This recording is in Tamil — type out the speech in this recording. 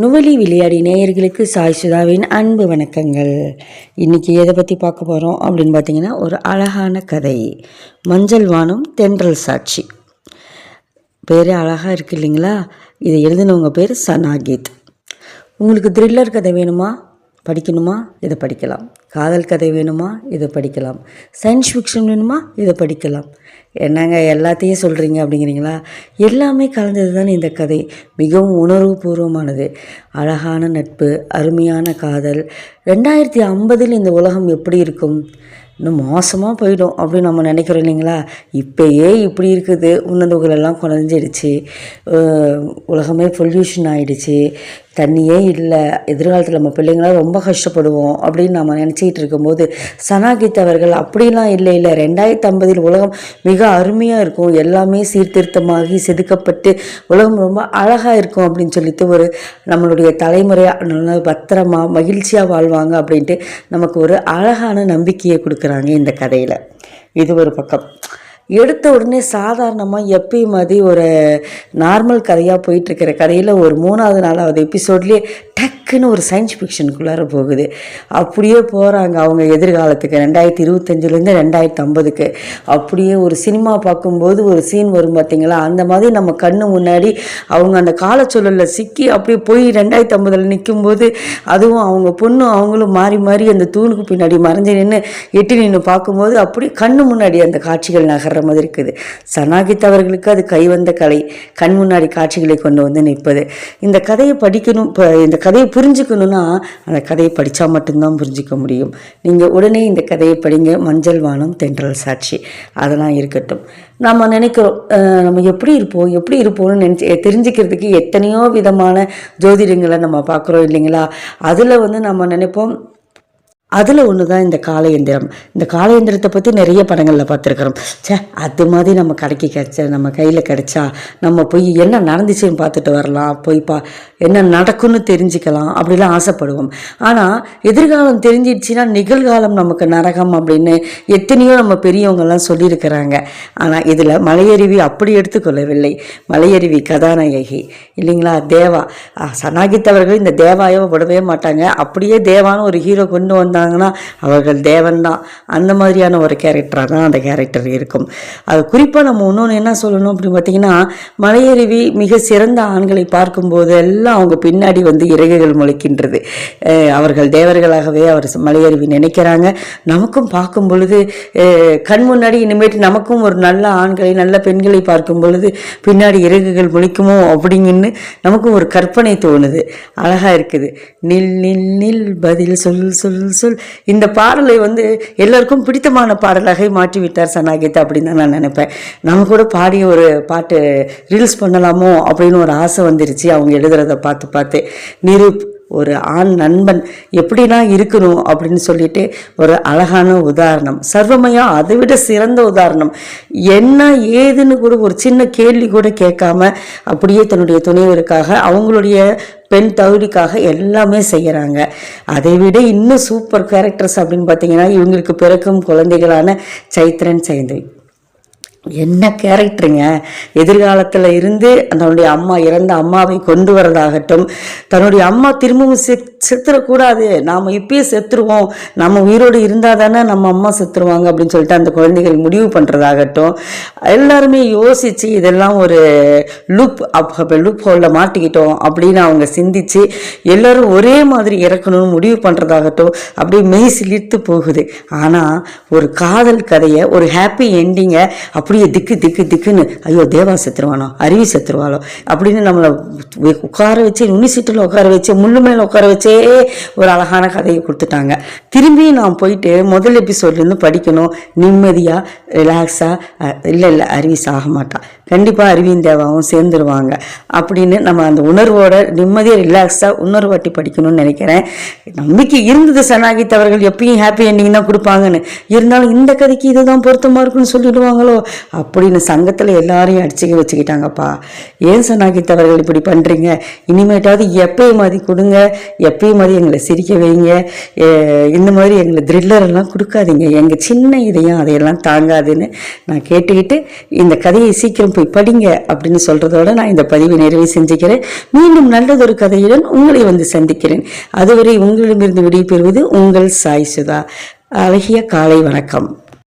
நுவலி விளையாடி நேயர்களுக்கு சாய் சுதாவின் அன்பு வணக்கங்கள். இன்றைக்கி எதை பற்றி பார்க்க போகிறோம் அப்படின்னு பார்த்தீங்கன்னா ஒரு அழகான கதை. மஞ்சள் வானம் தென்றல் சாட்சி. பேரே அழகாக இருக்கு இல்லைங்களா? இதை எழுதினவங்க பேர் சனாகித். உங்களுக்கு த்ரில்லர் கதை வேணுமா? படிக்கணுமா? இதை படிக்கலாம். காதல் கதை வேணுமா? இதை படிக்கலாம். சயின்ஸ் ஃபிக்ஷன் வேணுமா? இதை படிக்கலாம். என்னங்க எல்லாத்தையும் சொல்கிறீங்க அப்படிங்கிறீங்களா? எல்லாமே கலந்தது தான் இந்த கதை. மிகவும் உணர்வுபூர்வமானது. அழகான நட்பு அருமையான காதல். ரெண்டாயிரத்தி ஐம்பதில் இந்த உலகம் எப்படி இருக்கும்? இன்னும் மோசமாக போயிடும் அப்படின்னு நம்ம நினைக்கிறோம் இல்லைங்களா? இப்போயே இப்படி இருக்குது. உன்னதங்களெல்லாம் குறைஞ்சிடுச்சு. உலகமே பொல்யூஷன் ஆகிடுச்சு தண்ணியே இல்லை. எதிர்காலத்தில் நம்ம பிள்ளைங்களாம் ரொம்ப கஷ்டப்படுவோம் அப்படின்னு நம்ம நினச்சிக்கிட்டு இருக்கும்போது சனாகித் அவர்கள் அப்படிலாம் இல்லை இல்லை. ரெண்டாயிரத்தி ஐம்பதில் உலகம் மிக அருமையாக இருக்கும். எல்லாமே சீர்திருத்தமாகி செதுக்கப்பட்டு உலகம் ரொம்ப அழகாக இருக்கும் அப்படின்னு சொல்லிட்டு ஒரு நம்மளுடைய தலைமுறையாக நல்ல பத்திரமா மகிழ்ச்சியாக வாழ்வாங்க அப்படின்ட்டு நமக்கு ஒரு அழகான நம்பிக்கையை கொடுக்குறாங்க இந்த கதையில். இது ஒரு பக்கம். எடுத்த உடனே சாதாரணமாக எப்பயும் மாதிரி ஒரு நார்மல் கதையாக போயிட்டுருக்கிற கதையில் ஒரு மூணாவது நாலாவது எபிசோட்லேயே டக்குன்னு ஒரு சயின்ஸ் ஃபிக்ஷனுக்குள்ளார போகுது. அப்படியே போகிறாங்க அவங்க எதிர்காலத்துக்கு. ரெண்டாயிரத்தி இருபத்தஞ்சிலேருந்து ரெண்டாயிரத்தி ஐம்பதுக்கு அப்படியே ஒரு சினிமா பார்க்கும்போது ஒரு சீன் வரும் பார்த்தீங்களா? அந்த மாதிரி நம்ம கண்ணு முன்னாடி அவங்க அந்த காலச்சூழலில் சிக்கி அப்படியே போய் ரெண்டாயிரத்தி ஐம்பதில் நிற்கும்போது அதுவும் அவங்க பொண்ணும் அவங்களும் மாறி மாறி அந்த தூணுக்கு பின்னாடி மறைஞ்சு நின்று எட்டி நின்று பார்க்கும்போது அப்படியே கண்ணு முன்னாடி அந்த காட்சிகள் நகர்ற மாதிரி இருக்குது. சனாகித் அவர்களுக்கு அது கைவந்த கலை. கண் முன்னாடி காட்சிகளை கொண்டு வந்து நிற்பது. இந்த கதையை படிக்கணும் இப்போ இந்த கதையை புரிஞ்சுக்கணும்னா அந்த கதையை படித்தா மட்டும்தான் புரிஞ்சிக்க முடியும். நீங்கள் உடனே இந்த கதையை படிங்க. மஞ்சள் வானம் தென்றல் சாட்சி. அதெல்லாம் இருக்கட்டும். நம்ம நினைக்கிறோம் நம்ம எப்படி இருப்போம் எப்படி இருப்போம்னு நினச்சி தெரிஞ்சுக்கிறதுக்கு எத்தனையோ விதமான ஜோதிடங்களை நம்ம பார்க்குறோம் இல்லைங்களா? அதில் வந்து நம்ம நினைப்போம் அதில் ஒன்று தான் இந்த காலயந்திரம் இந்த காலயந்திரத்தை பற்றி நிறைய படங்களில் பார்த்துருக்குறோம். ச்சே அது மாதிரி நம்ம கடைக்கு கிடச்ச நம்ம கையில் கிடச்சா நம்ம போய் என்ன நடந்துச்சுன்னு பார்த்துட்டு வரலாம் போய் பா என்ன நடக்கும்னு தெரிஞ்சுக்கலாம் அப்படிலாம் ஆசைப்படுவோம். ஆனால் எதிர்காலம் தெரிஞ்சிடுச்சுன்னா நிகழ்காலம் நமக்கு நரகம் அப்படின்னு எத்தனையோ நம்ம பெரியவங்கெல்லாம் சொல்லியிருக்கிறாங்க. ஆனால் இதில் மலையருவி அப்படி எடுத்துக்கொள்ளவில்லை. மலையருவி கதாநாயகி இல்லைங்களா? தேவா. சனாகித்தவர்கள் அவர்கள் இந்த தேவாயை விடவே மாட்டாங்க. அப்படியே தேவான்னு ஒரு ஹீரோ கொண்டு வந்தால் இருந்தாங்கன்னா அவர்கள் தேவன் தான் அந்த மாதிரியான ஒரு கேரக்டராக தான் அந்த கேரக்டர் இருக்கும். அது குறிப்பாக நம்ம இன்னொன்று என்ன சொல்லணும் அப்படின்னு பார்த்தீங்கன்னா மலையருவி மிக சிறந்த ஆண்களை பார்க்கும்போது எல்லாம் அவங்க பின்னாடி வந்து இறகுகள் முளைக்கின்றது. அவர்கள் தேவர்களாகவே அவர் மலையருவி நினைக்கிறாங்க. நமக்கும் பார்க்கும் பொழுது கண் முன்னாடி இனிமேட்டு நமக்கும் ஒரு நல்ல ஆண்களை நல்ல பெண்களை பார்க்கும் பொழுது பின்னாடி இறகுகள் முளைக்குமோ அப்படிங்கன்னு நமக்கும் ஒரு கற்பனை தோணுது. அழகாக இருக்குது. நில் நில் நில் பதில் சொல் சொல் சொல் இந்த பாடலை வந்து எல்லாருக்கும் பிடித்தமான பாடலாக மாற்றி விட்டார் சனாகித் அப்படின்னு தான் நான் நினைப்பேன். நம்ம கூட பாடி ஒரு பாட்டு ரீல்ஸ் பண்ணலாமோ அப்படின்னு ஒரு ஆசை வந்துருச்சு. அவங்க எழுதுறத பார்த்து பார்த்து. நிரூப் ஒரு ஆண் நண்பன் எப்படிலாம் இருக்கணும் அப்படின்னு சொல்லிட்டு ஒரு அழகான உதாரணம். சர்வமயம் அதை விட சிறந்த உதாரணம். என்ன ஏதுன்னு கூட ஒரு சின்ன கேள்வி கூட கேட்காம அப்படியே தன்னுடைய துணைவருக்காக அவங்களுடைய பெண் தகுதிக்காக எல்லாமே செய்கிறாங்க அதை விட இன்னும் சூப்பர் கேரக்டர்ஸ் அப்படின்னு பார்த்தீங்கன்னா இவங்களுக்கு பிறக்கும் குழந்தைகளான சைத்ரன் சைந்தவி என்ன கேரக்டருங்க எதிர்காலத்தில் இருந்து தன்னுடைய அம்மா இறந்த அம்மாவை கொண்டு வரதாகட்டும் தன்னுடைய அம்மா திரும்பவும் செத்துடக்கூடாது நாம் இப்பயே செத்துருவோம். நம்ம உயிரோடு இருந்தால் தானே நம்ம அம்மா செத்துருவாங்க அப்படின்னு சொல்லிட்டு அந்த குழந்தைகள் முடிவு பண்ணுறதாகட்டும் எல்லாருமே யோசித்து இதெல்லாம் ஒரு லுப் அப் லுப் ஹோலில் மாட்டிக்கிட்டோம் அப்படின்னு அவங்க சிந்திச்சு எல்லோரும் ஒரே மாதிரி இறக்கணும்னு முடிவு பண்ணுறதாகட்டும் அப்படியே மெய் சிலிர்த்து போகுது. ஆனால் ஒரு காதல் கதையை ஒரு ஹாப்பி எண்டிங்கை அப்படியே திக்கு திக்கு திக்குன்னு ஐயோ தேவா செத்துருவானோ? அருவி செத்துருவாளோ? அப்படின்னு நம்மளை உட்கார வச்சு நுனி சீட்டில் உட்கார வச்சு முள்ளு மேலே உட்கார வச்சு ஒரு அழகான கதையை கொடுத்துட்டாங்க. திரும்பி நான் போயிட்டு முதல் எபிசோட்லேருந்து படிக்கணும். நிம்மதியாக ரிலாக்ஸாக இல்லை இல்லை அருவி சாக மாட்டான் கண்டிப்பாக அறிவியின் தேவாவும் சேர்ந்துருவாங்க. அப்படின்னு நம்ம அந்த உணர்வோட நிம்மதியாக ரிலாக்ஸாக இன்னொரு வாட்டி படிக்கணும்னு நினைக்கிறேன். நம்பிக்கை இருந்தது சனாகித் அவர்கள் எப்பயும் ஹாப்பி என்டிங் தான் கொடுப்பாங்கன்னு. இருந்தாலும் இந்த கதைக்கு இதுதான் பொருத்தமாக இருக்குன்னு சொல்லிடுவாங்களோ? அப்படின்னு சங்கத்தில் எல்லாரையும் அடிச்சுக்க வச்சுக்கிட்டாங்கப்பா. ஏன் சனாகித் அவர்கள் இப்படி பண்ணுறீங்க இனிமேட்டாவது எப்பயும் மாதிரி கொடுங்க. எப்பயும் மாதிரி எங்களை சிரிக்க வைங்க. இந்த மாதிரி எங்களை த்ரில்லரெல்லாம் எல்லாம் கொடுக்காதீங்க. எங்கள் சின்ன இதையும் அதையெல்லாம் தாங்காதுன்னு நான் கேட்டுக்கிட்டு இந்த கதையை சீக்கிரம் போய் படிங்க அப்படின்னு சொல்றதோட நான் இந்த பதிவை நிறைவு செஞ்சுக்கிறேன். மீண்டும் நல்லதொரு கதையுடன் உங்களை வந்து சந்திக்கிறேன். அதுவரை உங்களிடமிருந்து விடைபெறுவது உங்கள் சாய் சுதா. அழகிய காலை வணக்கம்.